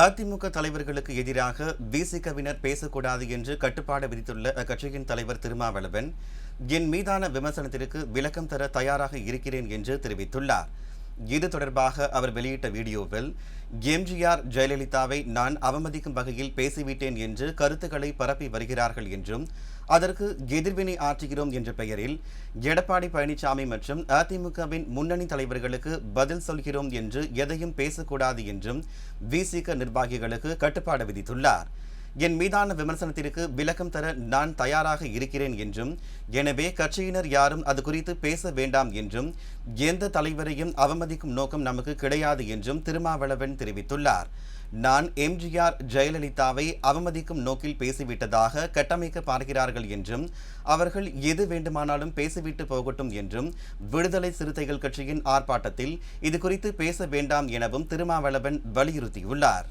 அதிமுக தலைவர்களுக்கு எதிராக விசிகவினர் பேசக்கூடாது என்று கட்டுப்பாடு விதித்துள்ள அக்கட்சியின் தலைவர் திருமாவளவன் என் மீதான விமர்சனத்திற்கு விளக்கம் தர தயாராக இருக்கிறேன் என்று தெரிவித்துள்ளார். இது தொடர்பாக அவர் வெளியிட்ட வீடியோவில் எம்ஜிஆர் ஜெயலலிதாவை நான் அவமதிக்கும் வகையில் பேசிவிட்டேன் என்று கருத்துக்களை பரப்பி வருகிறார்கள் என்றும் அதற்கு எதிர்வினை ஆற்றுகிறோம் என்ற பெயரில் எடப்பாடி பழனிசாமி மற்றும் அதிமுகவின் முன்னணி தலைவர்களுக்கு பதில் சொல்கிறோம் என்று எதையும் பேசக்கூடாது என்றும் விசிக நிர்வாகிகளுக்கு கட்டுப்பாடு விதித்துள்ளார். என் மீதான விமர்சனத்திற்கு விளக்கம் தர நான் தயாராக இருக்கிறேன் என்றும் எனவே கட்சியினர் யாரும் அது குறித்து பேச வேண்டாம் என்றும் எந்த தலைவரையும் அவமதிக்கும் நோக்கம் நமக்கு கிடையாது என்றும் திருமாவளவன் தெரிவித்துள்ளார். நான் எம்ஜிஆர் ஜெயலலிதாவை அவமதிக்கும் நோக்கில் பேசிவிட்டதாக கட்டமைக்க பார்க்கிறார்கள் என்றும் அவர்கள் எது வேண்டுமானாலும் பேசிவிட்டு போகட்டும் என்றும் விடுதலை சிறுத்தைகள் கட்சியின் ஆர்ப்பாட்டத்தில் இது குறித்து பேச வேண்டாம் எனவும் திருமாவளவன் வலியுறுத்தியுள்ளார்.